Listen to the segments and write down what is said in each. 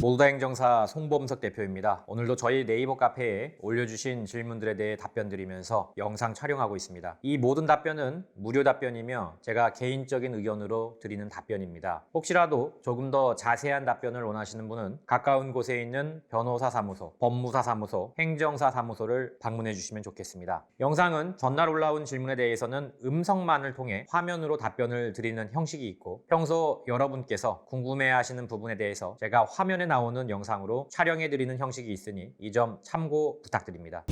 몰다 행정사 송범석 대표입니다. 오늘도 저희 네이버 카페에 올려주신 질문들에 대해 답변 드리면서 영상 촬영하고 있습니다. 이 모든 답변은 무료 답변이며 제가 개인적인 의견으로 드리는 답변입니다. 혹시라도 조금 더 자세한 답변을 원하시는 분은 가까운 곳에 있는 변호사 사무소, 법무사 사무소, 행정사 사무소를 방문해 주시면 좋겠습니다. 영상은 전날 올라온 질문에 대해서는 음성만을 통해 화면으로 답변을 드리는 형식이 있고 평소 여러분께서 궁금해 하시는 부분에 대해서 제가 화면에 나오는 영상으로 촬영해 드리는 형식이 있으니 이 점 참고 부탁드립니다.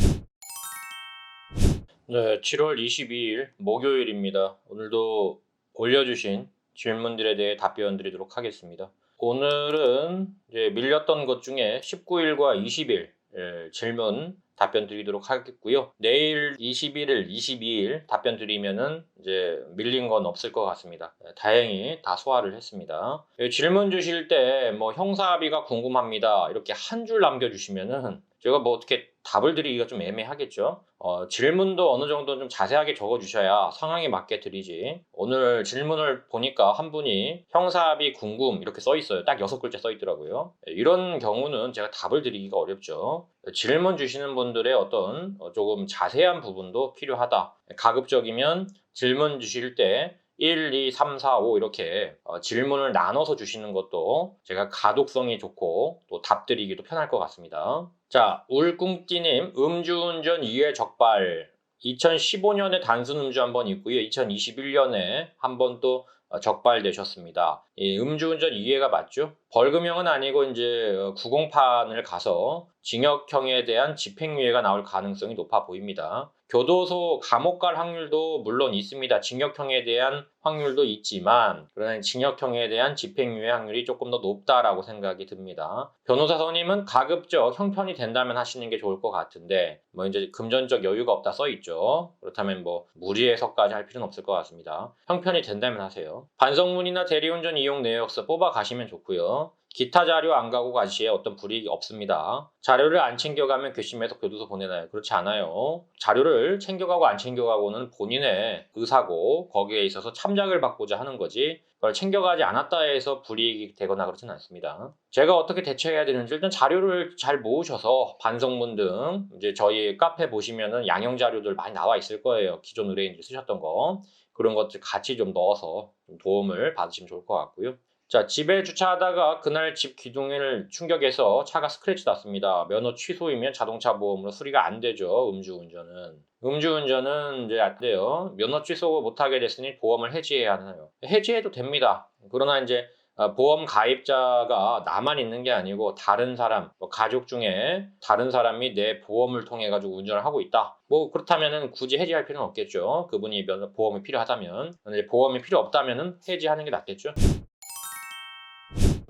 네, 7월 22일 목요일입니다. 오늘도 올려주신 질문들에 대해 답변 드리도록 하겠습니다. 오늘은 이제 밀렸던 것 중에 19일과 20일 예, 질문 답변 드리도록 하겠고요. 내일 21일, 22일 답변 드리면은 이제 밀린 건 없을 것 같습니다. 예, 다행히 다 소화를 했습니다. 예, 질문 주실 때 뭐 형사합의가 궁금합니다. 이렇게 한 줄 남겨주시면은 제가 뭐 어떻게 답을 드리기가 좀 애매하겠죠. 어, 질문도 어느 정도 좀 자세하게 적어주셔야 상황에 맞게 드리지. 오늘 질문을 보니까 한 분이 형사합의 궁금 이렇게 써 있어요. 딱 여섯 글자 써 있더라고요. 예, 이런 경우는 제가 답을 드리기가 어렵죠. 질문 주시는 분들의 어떤 어, 조금 자세한 부분도 필요하다. 가급적이면 질문 주실 때 1, 2, 3, 4, 5 이렇게 어, 질문을 나눠서 주시는 것도 제가 가독성이 좋고 또 답드리기도 편할 것 같습니다. 자, 울꿍띠님 음주운전 2회 적발 2015년에 단순 음주 한 번 있고요. 2021년에 한 번또 어, 적발되셨습니다. 이 음주운전 2회가 맞죠? 벌금형은 아니고 이제 어, 구공판을 가서 징역형에 대한 집행유예가 나올 가능성이 높아 보입니다. 교도소 감옥 갈 확률도 물론 있습니다. 징역형에 대한 확률도 있지만 그러나 징역형에 대한 집행유예 확률이 조금 더 높다라고 생각이 듭니다. 변호사 선임은 가급적 형편이 된다면 하시는 게 좋을 것 같은데 뭐 이제 금전적 여유가 없다 써 있죠. 그렇다면 뭐 무리해서까지 할 필요는 없을 것 같습니다. 형편이 된다면 하세요. 반성문이나 대리운전 이용 내역서 뽑아 가시면 좋고요. 기타 자료 안 가고 가시에 어떤 불이익이 없습니다. 자료를 안 챙겨가면 괘씸해서 교도소 보내나요? 그렇지 않아요. 자료를 챙겨가고 안 챙겨가고는 본인의 의사고 거기에 있어서 참작을 받고자 하는 거지 그걸 챙겨가지 않았다 해서 불이익이 되거나 그렇지는 않습니다. 제가 어떻게 대처해야 되는지 일단 자료를 잘 모으셔서 반성문 등 이제 저희 카페 보시면은 양형 자료들 많이 나와 있을 거예요. 기존 의뢰인들 쓰셨던 거. 그런 것들 같이 좀 넣어서 좀 도움을 받으시면 좋을 것 같고요. 자, 집에 주차하다가 그날 집 기둥을 충격해서 차가 스크래치 났습니다. 면허 취소이면 자동차 보험으로 수리가 안 되죠. 음주운전은. 음주운전은 이제 안 돼요. 면허 취소 못하게 됐으니 보험을 해지해야 하나요? 해지해도 됩니다. 그러나 이제 어, 보험 가입자가 나만 있는 게 아니고 다른 사람, 뭐 가족 중에 다른 사람이 내 보험을 통해 가지고 운전을 하고 있다. 뭐 그렇다면은 굳이 해지할 필요는 없겠죠. 그분이 면- 보험이 필요하다면. 보험이 필요 없다면은 해지하는 게 낫겠죠.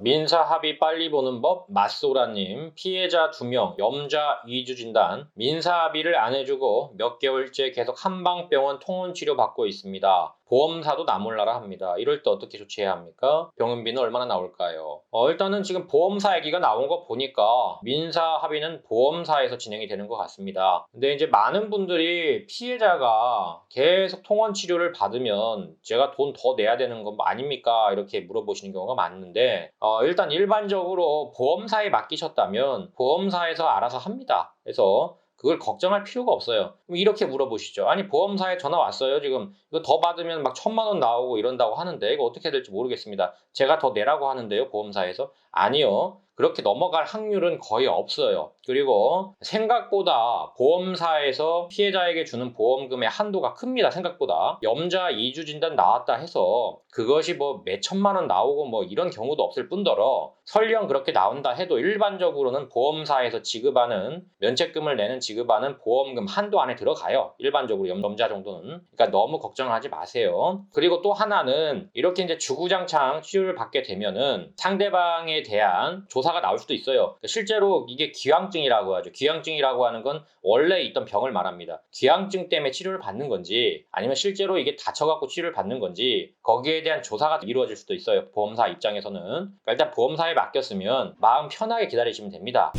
민사 합의 빨리 보는 법 맛소라님 피해자 2명 염자 2주 진단 민사 합의를 안 해주고 몇 개월째 계속 한방병원 통원 치료 받고 있습니다. 보험사도 나몰라라 합니다. 이럴 때 어떻게 조치해야 합니까? 병원비는 얼마나 나올까요? 어, 일단은 지금 보험사 얘기가 나온 거 보니까 민사 합의는 보험사에서 진행이 되는 것 같습니다. 근데 이제 많은 분들이 피해자가 계속 통원 치료를 받으면 제가 돈 더 내야 되는 건 아닙니까? 이렇게 물어보시는 경우가 많은데 어, 일단 일반적으로 보험사에 맡기셨다면 보험사에서 알아서 합니다. 그래서 그걸 걱정할 필요가 없어요. 이렇게 물어보시죠. 아니 보험사에 전화 왔어요. 지금 이거 더 받으면 막 천만 원 나오고 이런다고 하는데 이거 어떻게 될지 모르겠습니다. 제가 더 내라고 하는데요. 보험사에서 아니요. 그렇게 넘어갈 확률은 거의 없어요. 그리고 생각보다 보험사에서 피해자에게 주는 보험금의 한도가 큽니다. 생각보다. 염자 2주 진단 나왔다 해서 그것이 뭐 몇 천만 원 나오고 뭐 이런 경우도 없을 뿐더러 설령 그렇게 나온다 해도 일반적으로는 보험사에서 지급하는 면책금을 내는 지급하는 보험금 한도 안에 들어가요. 일반적으로 염자 정도는. 그러니까 너무 걱정하지 마세요. 그리고 또 하나는 이렇게 이제 주구장창 치료를 받게 되면은 상대방에 대한 조 사가 나올 수도 있어요. 실제로 이게 기왕증이라고 하죠. 기왕증이라고 하는 건 원래 있던 병을 말합니다. 기왕증 때문에 치료를 받는 건지 아니면 실제로 이게 다쳐갖고 치료를 받는 건지 거기에 대한 조사가 이루어질 수도 있어요. 보험사 입장에서는. 그러니까 일단 보험사에 맡겼으면 마음 편하게 기다리시면 됩니다.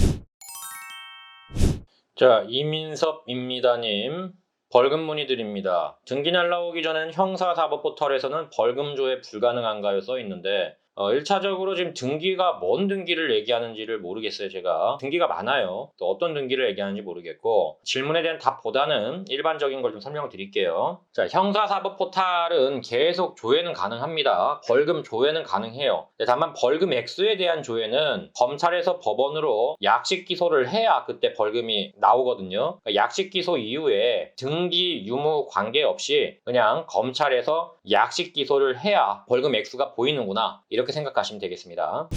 자, 이민섭입니다님. 벌금 문의드립니다. 등기 날라오기 전엔 형사사법 포털에서는 벌금 조회 불가능한가요 써 있는데 어, 1차적으로 지금 등기가 뭔 등기를 얘기하는지를 모르겠어요, 제가. 등기가 많아요. 또 어떤 등기를 얘기하는지 모르겠고, 질문에 대한 답보다는 일반적인 걸 좀 설명을 드릴게요. 자, 형사사법 포탈은 계속 조회는 가능합니다. 벌금 조회는 가능해요. 네, 다만 벌금 액수에 대한 조회는 검찰에서 법원으로 약식 기소를 해야 그때 벌금이 나오거든요. 그러니까 약식 기소 이후에 등기 유무 관계없이 그냥 검찰에서 약식 기소를 해야 벌금 액수가 보이는구나. 이렇게 생각하시면 되겠습니다.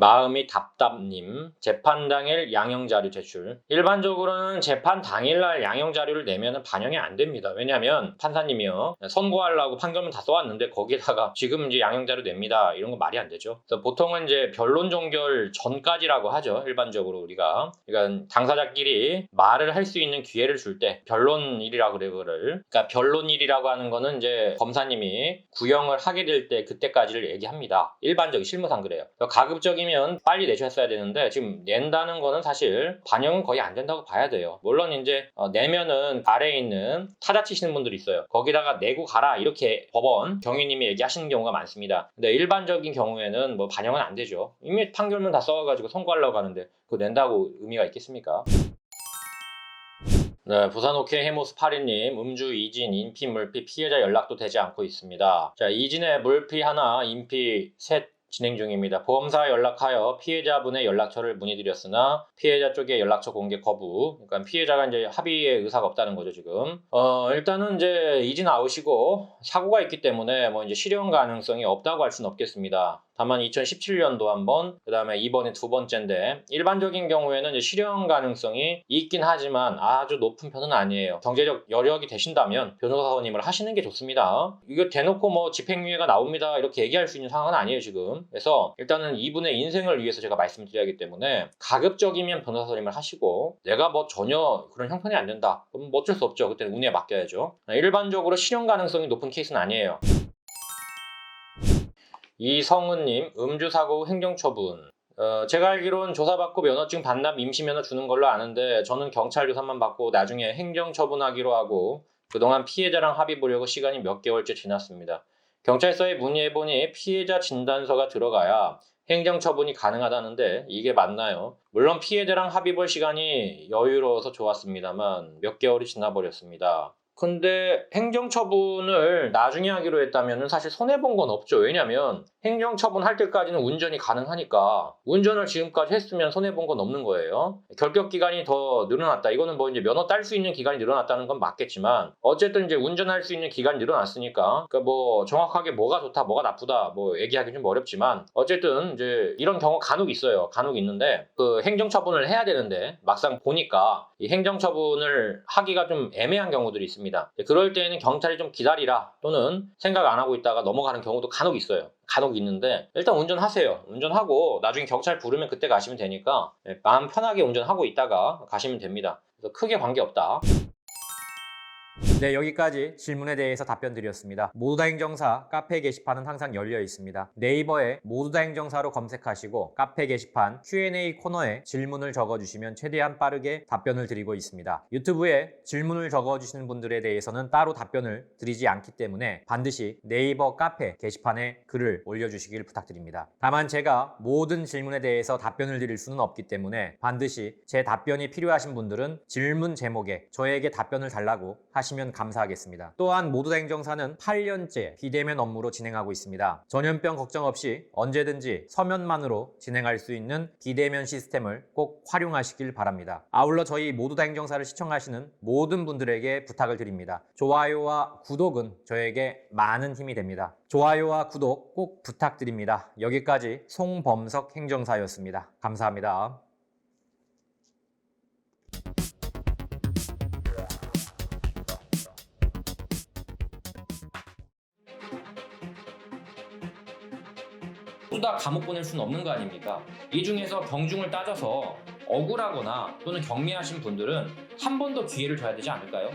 마음이 답답님 재판 당일 양형 자료 제출. 일반적으로는 재판 당일날 양형 자료를 내면 반영이 안 됩니다. 왜냐하면 판사님이요 선고하려고 판결문 다 써왔는데 거기에다가 지금 이제 양형 자료 냅니다. 이런 거 말이 안 되죠. 보통은 이제 변론 종결 전까지라고 하죠 일반적으로 우리가. 그러니까 당사자끼리 말을 할 수 있는 기회를 줄 때 변론일이라고 그래 그거를. 그러니까 변론일이라고 하는 거는 이제 검사님이 구형을 하게 될 때 그때까지를 얘기합니다. 일반적인 실무상 그래요. 가급적이면 빨리 내셨어야 되는데 지금 낸다는 거는 사실 반영은 거의 안 된다고 봐야 돼요. 물론 이제 어, 내면은 아래에 있는 타자 치시는 분들이 있어요. 거기다가 내고 가라 이렇게 법원 경위님이 얘기하시는 경우가 많습니다. 근데 일반적인 경우에는 뭐 반영은 안 되죠. 이미 판결문 다 써가지고 선고하려고 하는데 그거 낸다고 의미가 있겠습니까? 네, 부산 오케이 해모스 파리님, 음주 이진, 인피, 물피, 피해자 연락도 되지 않고 있습니다. 자, 이진의 물피 하나, 인피 셋 진행 중입니다. 보험사에 연락하여 피해자분의 연락처를 문의드렸으나 피해자 쪽에 연락처 공개 거부. 그러니까 피해자가 이제 합의의 의사가 없다는 거죠 지금. 어 일단은 이제 이진 아웃이고 사고가 있기 때문에 뭐 이제 실현 가능성이 없다고 할 수는 없겠습니다. 다만 2017년도 한 번, 그 다음에 이번에 두 번째인데 일반적인 경우에는 실현 가능성이 있긴 하지만 아주 높은 편은 아니에요. 경제적 여력이 되신다면 변호사님을 하시는 게 좋습니다. 이거 대놓고 뭐 집행유예가 나옵니다 이렇게 얘기할 수 있는 상황은 아니에요 지금. 그래서 일단은 이분의 인생을 위해서 제가 말씀드려야 하기 때문에 가급적이면 변호사님을 하시고 내가 뭐 전혀 그런 형편이 안 된다. 그럼 뭐 어쩔 수 없죠. 그때는 운에 맡겨야죠. 일반적으로 실현 가능성이 높은 케이스는 아니에요. 이성은님, 음주사고 행정처분. 어, 제가 알기로는 조사받고 면허증 반납 임시면허 주는 걸로 아는데 저는 경찰 조사만 받고 나중에 행정처분하기로 하고 그동안 피해자랑 합의 보려고 시간이 몇 개월째 지났습니다. 경찰서에 문의해보니 피해자 진단서가 들어가야 행정처분이 가능하다는데 이게 맞나요? 물론 피해자랑 합의 볼 시간이 여유로워서 좋았습니다만 몇 개월이 지나버렸습니다. 근데 행정처분을 나중에 하기로 했다면 사실 손해본 건 없죠. 왜냐면 행정처분 할 때까지는 운전이 가능하니까 운전을 지금까지 했으면 손해본 건 없는 거예요. 결격 기간이 더 늘어났다. 이거는 뭐 이제 면허 딸 수 있는 기간이 늘어났다는 건 맞겠지만 어쨌든 이제 운전할 수 있는 기간이 늘어났으니까 그러니까 뭐 정확하게 뭐가 좋다, 뭐가 나쁘다 뭐 얘기하기 좀 어렵지만 어쨌든 이제 이런 경우 간혹 있어요. 간혹 있는데 그 행정처분을 해야 되는데 막상 보니까 이 행정처분을 하기가 좀 애매한 경우들이 있습니다. 그럴 때에는 경찰이 좀 기다리라 또는 생각 안 하고 있다가 넘어가는 경우도 간혹 있어요. 간혹 있는데 일단 운전하세요. 운전하고 나중에 경찰 부르면 그때 가시면 되니까 예, 마음 편하게 운전하고 있다가 가시면 됩니다. 그래서 크게 관계 없다. 네, 여기까지 질문에 대해서 답변 드렸습니다. 모두 다 행정사 카페 게시판은 항상 열려 있습니다. 네이버에 모두 다 행정사로 검색하시고 카페 게시판 Q&A 코너에 질문을 적어주시면 최대한 빠르게 답변을 드리고 있습니다. 유튜브에 질문을 적어주시는 분들에 대해서는 따로 답변을 드리지 않기 때문에 반드시 네이버 카페 게시판에 글을 올려주시길 부탁드립니다. 다만 제가 모든 질문에 대해서 답변을 드릴 수는 없기 때문에 반드시 제 답변이 필요하신 분들은 질문 제목에 저에게 답변을 달라고 하 시면 감사하겠습니다. 또한 모두 다 행정사는 8년째 비대면 업무로 진행하고 있습니다. 전염병 걱정 없이 언제든지 서면만으로 진행할 수 있는 비대면 시스템을 꼭 활용하시길 바랍니다. 아울러 저희 모두 다 행정사를 시청하시는 모든 분들에게 부탁을 드립니다. 좋아요와 구독은 저에게 많은 힘이 됩니다. 좋아요와 구독 꼭 부탁드립니다. 여기까지 송범석 행정사였습니다. 감사합니다. 다 감옥 보낼 수는 없는 거 아닙니까? 이 중에서 경중을 따져서 억울하거나 또는 경미하신 분들은 한 번 더 기회를 줘야 되지 않을까요?